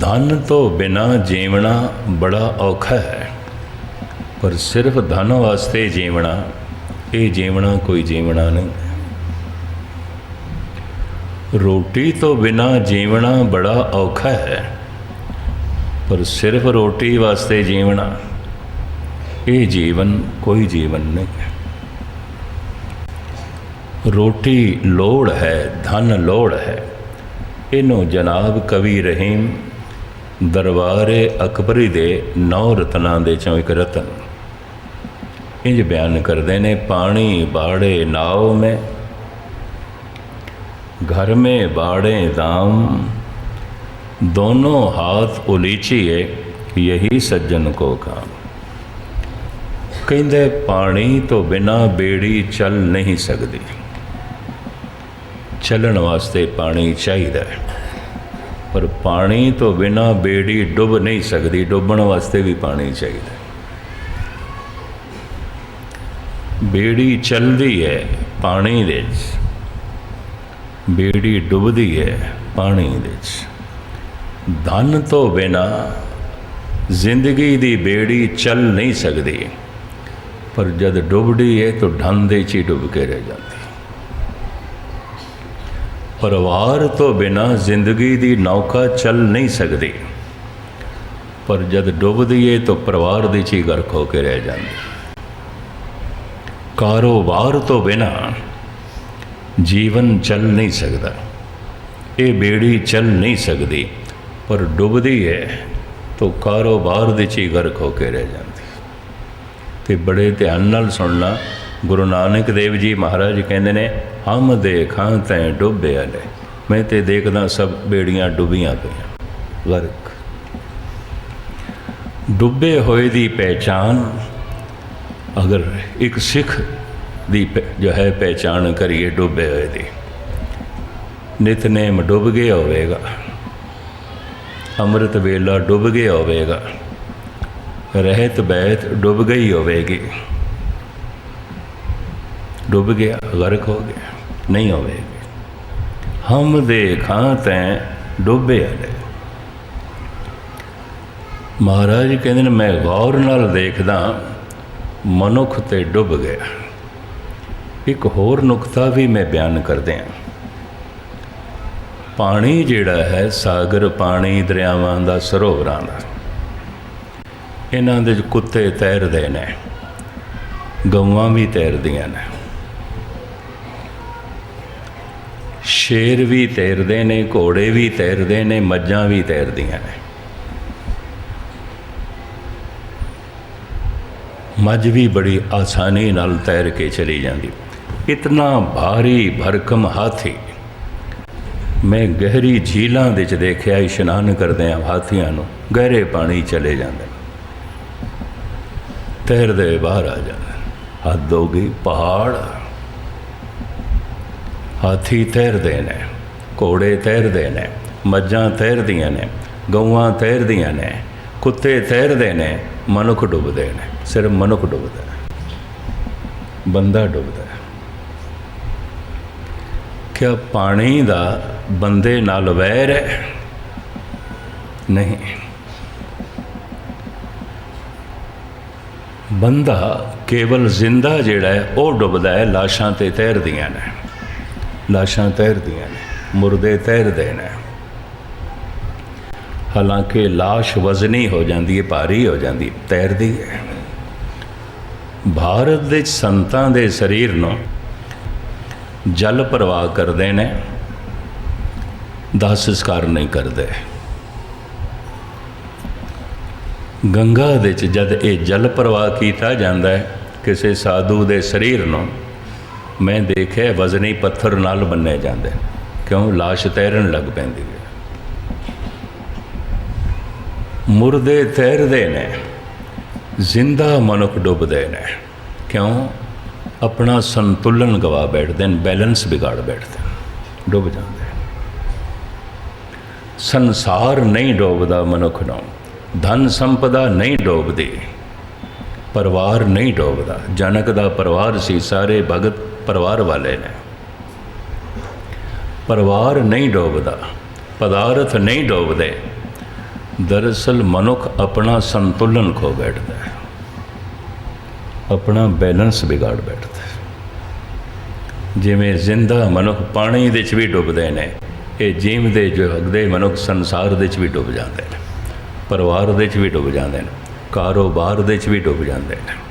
ਧਨ ਤੋਂ ਬਿਨਾ ਜੀਵਣਾ ਬੜਾ ਔਖਾ ਹੈ। ਪਰ ਸਿਰਫ ਧਨ ਵਾਸਤੇ ਜੀਵਣਾ, ਇਹ ਜੀਵਣਾ ਕੋਈ ਜੀਵਣਾ ਨਹੀਂ। ਰੋਟੀ ਤੋਂ ਬਿਨਾ ਜੀਵਣਾ ਬੜਾ ਔਖਾ ਹੈ। ਪਰ ਸਿਰਫ ਰੋਟੀ ਵਾਸਤੇ ਜੀਵਣਾ, ਇਹ ਜੀਵਨ ਕੋਈ ਜੀਵਨ ਨਹੀਂ ਰੋਟੀ ਲੋੜ ਹੈ, ਧਨ ਲੋੜ ਹੈ। ਇਹਨੂੰ ਜਨਾਬ ਕਵੀ ਰਹੀਮ ਦਰਬਾਰੇ ਅਕਬਰੀ ਦੇ ਨੌ ਰਤਨਾਂ ਦੇ ਚੋਂ ਇੱਕ ਰਤਨ। ਇੰਜ ਬਿਆਨ ਕਰਦੇ ਨੇ, ਪਾਣੀ ਬਾੜੇ ਨਾਉ ਮੈਂ घर में बाड़े दाम दोनों हाथ उलीचिए यही सज्जन को काम ਕਹਿੰਦੇ, ਪਾਣੀ ਤੋਂ ਬਿਨਾ ਬੇੜੀ ਚੱਲ ਨਹੀਂ ਸਕਦੀ। ਚੱਲਣ ਵਾਸਤੇ ਪਾਣੀ ਚਾਹੀਦਾ ਹੈ। ਪਰ ਪਾਣੀ ਤੋਂ ਬਿਨਾ ਬੇੜੀ ਡੁੱਬ ਨਹੀਂ ਸਕਦੀ, ਡੁੱਬਣ ਵਾਸਤੇ ਵੀ ਪਾਣੀ ਚਾਹੀਦਾ ਬੇੜੀ ਚੱਲਦੀ ਹੈ ਪਾਣੀ ਦੇ ਵਿੱਚ। ਬੇੜੀ ਡੁੱਬਦੀ ਹੈ ਪਾਣੀ ਦੇ ਵਿੱਚ। ਧਨ ਤੋਂ ਬਿਨਾ ਜ਼ਿੰਦਗੀ ਦੀ ਬੇੜੀ ਚੱਲ ਨਹੀਂ ਸਕਦੀ। ਪਰ ਜਦ ਡੁੱਬਦੀ ਹੈ ਤਾਂ ਧਨ ਦੇ 'ਚ ਹੀ ਡੁੱਬ ਕੇ ਰਹਿ ਜਾਂਦੀ ਪਰਿਵਾਰ ਤੋਂ ਬਿਨਾ ਜ਼ਿੰਦਗੀ ਦੀ ਨੌਕਾ ਚੱਲ ਨਹੀਂ ਸਕਦੀ। ਪਰ ਜਦ ਡੁੱਬਦੀ ਹੈ ਤਾਂ ਪਰਿਵਾਰ ਦੇ 'ਚ ਹੀ ਗਰਕ ਹੋ ਕੇ ਰਹਿ ਜਾਂਦੀ। ਕਾਰੋਬਾਰ ਤੋਂ ਬਿਨਾ ਜੀਵਨ ਚੱਲ ਨਹੀਂ ਸਕਦਾ। ਇਹ ਬੇੜੀ ਚੱਲ ਨਹੀਂ ਸਕਦੀ। ਪਰ ਡੁੱਬਦੀ ਹੈ ਤਾਂ ਕਾਰੋਬਾਰ ਦੇ 'ਚ ਹੀ ਗਰਕ ਹੋ ਕੇ ਰਹਿ ਜਾਂਦੀ। ਤੇ ਬੜੇ ਧਿਆਨ ਨਾਲ ਸੁਣਨਾ ਗੁਰੂ ਨਾਨਕ ਦੇਵ ਜੀ ਮਹਾਰਾਜ ਕਹਿੰਦੇ ਨੇ, ਹਮ ਦੇਖਾਂ ਤੈ ਡੁੱਬਿਆ ਲੈ ਮੈਂ ਤੇ ਦੇਖਦਾ ਸਭ ਬੇੜੀਆਂ ਡੁੱਬੀਆਂ ਪਈਆਂ। ਗਰਕ ਡੁੱਬੇ ਹੋਏ ਦੀ ਪਹਿਚਾਨ ਅਗਰ ਇੱਕ ਸਿੱਖ ਦੀ ਪ- ਜੋ ਹੈ ਪਹਿਚਾਨ ਕਰੀਏ ਡੁੱਬੇ ਹੋਏ ਦੀ। ਨਿਤਨੇਮ ਡੁੱਬ ਗਿਆ ਹੋਵੇਗਾ। ਅੰਮ੍ਰਿਤ ਵੇਲਾ ਡੁੱਬ ਗਿਆ ਹੋਵੇਗਾ। ਰਹਿਤ ਬੈਤ ਡੁੱਬ ਗਈ ਹੋਵੇਗੀ। ਡੁੱਬ ਗਿਆ, ਗਰਕ ਹੋ ਗਿਆ, ਨਹੀਂ ਹੋਵੇ ਹਮ ਦੇਖਾਂ ਤੈਂ ਡੁੱਬਿਆ ਲੈ ਮਹਾਰਾਜ ਕਹਿੰਦੇ ਨੇ, ਮੈਂ ਗੌਰ ਨਾਲ ਦੇਖਦਾ, ਮਨੁੱਖ ਤੇ ਡੁੱਬ ਗਿਆ। ਇੱਕ ਹੋਰ ਨੁਕਤਾ ਵੀ ਮੈਂ ਬਿਆਨ ਕਰਦੇ ਹਾਂ ਪਾਣੀ ਜਿਹੜਾ ਹੈ, ਸਾਗਰ ਪਾਣੀ ਦਰਿਆਵਾਂ ਦਾ, ਸਰੋਵਰਾਂ ਦਾ। ਇਹਨਾਂ ਦੇ ਕੁੱਤੇ ਤੈਰਦੇ ਨੇ, ਗਊਆਂ ਵੀ ਤੈਰਦੀਆਂ ਨੇ। ਸ਼ੇਰ ਵੀ ਤੈਰਦੇ ਨੇ, ਘੋੜੇ ਵੀ ਤੈਰਦੇ ਨੇ, ਮੱਝਾਂ ਵੀ ਤੈਰਦੀਆਂ ਨੇ। ਮੱਝ ਵੀ ਬੜੀ ਆਸਾਨੀ ਨਾਲ ਤੈਰ ਕੇ ਚਲੀ ਜਾਂਦੀ। ਇਤਨਾ ਭਾਰੀ ਭਰਕਮ ਹਾਥੀ। ਮੈਂ ਗਹਿਰੀ ਝੀਲਾਂ ਵਿੱਚ ਦੇਖਿਆ, ਇਸ਼ਨਾਨ ਕਰਦੇ ਆ ਹਾਥੀਆਂ ਨੂੰ ਗਹਿਰੇ ਪਾਣੀ ਚਲੇ ਜਾਂਦੇ। ਤੈਰਦੇ ਬਾਹਰ ਆ ਜਾਂਦੇ। ਹੱਦ ਹੋ ਗਈ ਪਹਾੜ। ਹਾਥੀ ਤੈਰਦੇ ਨੇ, ਘੋੜੇ ਤੈਰਦੇ ਨੇ, ਮੱਝਾਂ ਤੈਰਦੀਆਂ ਨੇ, ਗਊਆਂ ਤੈਰਦੀਆਂ ਨੇ, ਕੁੱਤੇ ਤੈਰਦੇ ਨੇ, ਮਨੁੱਖ ਡੁੱਬਦੇ ਨੇ, ਸਿਰਫ ਮਨੁੱਖ ਡੁੱਬਦਾ ਹੈ। ਬੰਦਾ ਡੁੱਬਦਾ ਹੈ। ਕਿਆ ਪਾਣੀ ਦਾ ਬੰਦੇ ਨਾਲ ਵੈਰ ਹੈ ਨਹੀਂ ਬੰਦਾ ਕੇਵਲ ਜ਼ਿੰਦਾ ਜਿਹੜਾ ਹੈ, ਉਹ ਡੁੱਬਦਾ ਹੈ, ਲਾਸ਼ਾਂ ਤੇ ਤੈਰਦੀਆਂ ਨੇ ਲਾਸ਼ਾਂ ਤੈਰਦੀਆਂ ਨੇ, ਮੁਰਦੇ ਤੈਰਦੇ ਨੇ। ਹਾਲਾਂਕਿ ਲਾਸ਼ ਵਜ਼ਨੀ ਹੋ ਜਾਂਦੀ ਹੈ, ਭਾਰੀ ਹੋ ਜਾਂਦੀ, ਤੈਰਦੀ ਹੈ। ਭਾਰਤ ਦੇ ਸੰਤਾਂ ਦੇ ਸਰੀਰ ਨੂੰ ਜਲ ਪ੍ਰਵਾਹ ਕਰਦੇ ਨੇ ਦਾਹ ਸੰਸਕਾਰ ਨਹੀਂ ਕਰਦੇ। ਗੰਗਾ ਦੇ ਵਿੱਚ ਜਦ ਇਹ ਜਲ ਪ੍ਰਵਾਹ ਕੀਤਾ ਜਾਂਦਾ ਹੈ, ਕਿਸੇ ਸਾਧੂ ਦੇ ਸਰੀਰ ਨੂੰ ਮੈਂ ਦੇਖਿਆ ਵਜ਼ਨੀ ਪੱਥਰ ਨਾਲ ਬੰਨੇ ਜਾਂਦੇ ਕਿਉਂ? ਲਾਸ਼ ਤੈਰਨ ਲੱਗ ਪੈਂਦੀ ਹੈ। ਮੁਰਦੇ ਤੈਰਦੇ ਨੇ, ਜ਼ਿੰਦਾ ਮਨੁੱਖ ਡੁੱਬਦੇ ਨੇ। ਕਿਉਂ? ਆਪਣਾ ਸੰਤੁਲਨ ਗਵਾ ਬੈਠਦੇ ਨੇ, ਬੈਲੈਂਸ ਵਿਗਾੜ ਬੈਠਦੇ ਡੁੱਬ ਜਾਂਦੇ ਸੰਸਾਰ ਨਹੀਂ ਡੋਬਦਾ ਮਨੁੱਖ ਨੂੰ। ਧਨ ਸੰਪਦਾ ਨਹੀਂ ਡੋਬਦੀ। ਪਰਿਵਾਰ ਨਹੀਂ ਡੋਬਦਾ। ਜਨਕ ਦਾ ਪਰਿਵਾਰ ਸੀ, ਸਾਰੇ ਭਗਤ ਪਰਿਵਾਰ ਵਾਲੇ ਨੇ। ਪਰਿਵਾਰ ਨਹੀਂ ਡੋਬਦਾ, ਪਦਾਰਥ ਨਹੀਂ ਡੋਬਦੇ। ਦਰਅਸਲ ਮਨੁੱਖ ਆਪਣਾ ਸੰਤੁਲਨ ਖੋ ਬੈਠਦਾ ਹੈ। ਆਪਣਾ ਬੈਲੈਂਸ ਵਿਗਾੜ ਬੈਠਦਾ ਹੈ। ਜਿਵੇਂ ਜ਼ਿੰਦਾ ਮਨੁੱਖ ਪਾਣੀ ਦੇ ਵਿੱਚ ਵੀ ਡੁੱਬਦੇ ਨੇ, ਇਹ ਜੀਵਦੇ, ਜਗਦੇ ਮਨੁੱਖ ਸੰਸਾਰ ਦੇ ਵਿੱਚ ਵੀ ਡੁੱਬ ਜਾਂਦੇ ਨੇ। ਪਰਿਵਾਰ ਦੇ ਵਿੱਚ ਵੀ ਡੁੱਬ ਜਾਂਦੇ ਨੇ, ਕਾਰੋਬਾਰ ਦੇ ਵਿੱਚ ਵੀ ਡੁੱਬ ਜਾਂਦੇ ਨੇ।